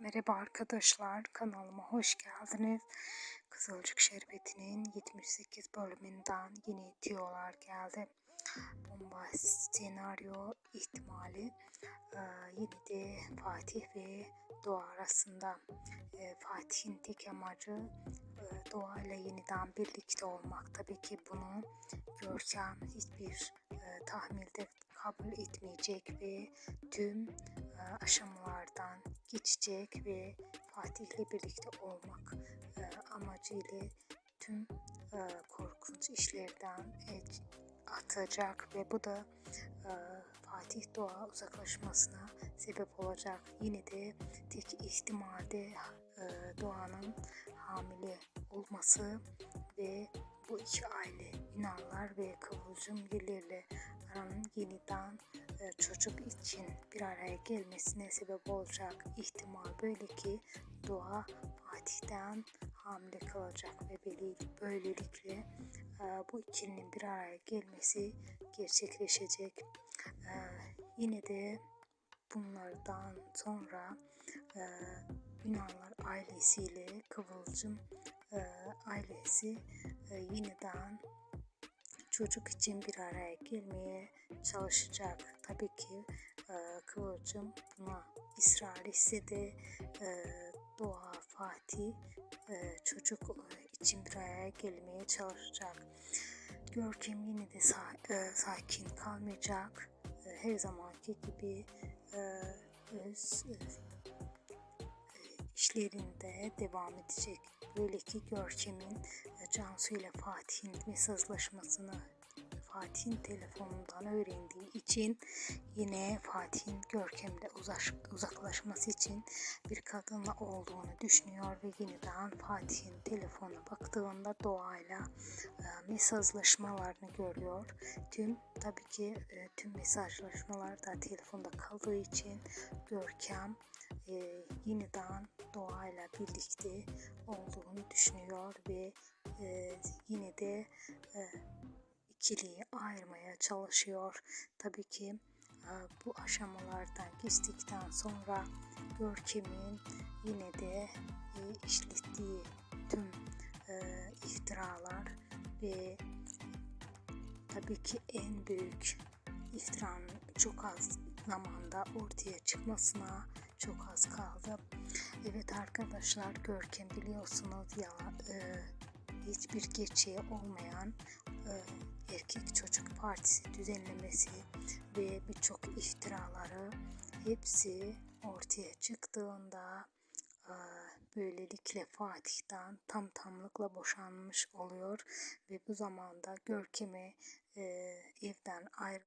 Merhaba arkadaşlar, kanalıma hoş geldiniz. Kızılcık Şerbeti'nin 78 bölümünden yeni tiyolar geldi. Bomba senaryo ihtimali e, yine de Fatih ve Doğa arasında. E, Fatih'in tek amacı e, Doğa ile yeniden birlikte olmak. Tabii ki bunu Görkem hiçbir e, tahmilde kabul etmeyecek ve tüm e, aşamalardan geçecek ve Fatih'le birlikte olmak e, amacıyla tüm e, korkunç işlerden e, atacak ve bu da e, Fatih Doğa uzaklaşmasına sebep olacak. Yine de tek ihtimalde e, Doğan'ın hamile olması ve bu iki aile Ünallar ve Kıvılcım Güller'le aranın yeniden e, çocuk için bir araya gelmesine sebep olacak ihtimal böyle ki Doğa Fatih'ten hamile kalacak ve böylelikle e, bu ikilinin bir araya gelmesi gerçekleşecek. E, yine de bunlardan sonra Ünallar ailesiyle Kıvılcım ailesi yeniden çocuk için bir araya gelmeye çalışacak. Tabii ki e, Kıvılcım buna ısrar etse de e, Doğa Fatih e, çocuk için bir araya gelmeye çalışacak. Görkem yine de sa e, sakin kalmayacak. E, her zamanki gibi e, öz e, işlerinde devam edecek. Böyle ki Görkem'in Cansu ile Fatih'in mesajlaşmasını Fatih'in telefonundan öğrendiği için yine Fatih'in Görkem'de uzaklaşması için bir kadınla olduğunu düşünüyor ve yeniden Fatih'in telefona baktığında doğayla e, mesajlaşmalarını görüyor. Tüm tabii ki e, tüm mesajlaşmalar da telefonda kaldığı için Görkem e, yeniden doğayla birlikte olduğunu düşünüyor ve e, yine de e, ikiliyi ayırmaya çalışıyor. Tabii ki e, bu aşamalardan geçtikten sonra Görkem'in yine de e, işlettiği tüm e, iftiralar ve tabii ki en büyük iftiranın çok az zamanda ortaya çıkmasına çok az kaldı. Evet arkadaşlar Görkem biliyorsunuz ya e, hiçbir gerçeği olmayan partisi düzenlemesi ve birçok iftiraları hepsi ortaya çıktığında e, böylelikle Fatih'ten tam tamlıkla boşanmış oluyor ve bu zamanda Görkem'i e, evden ayrı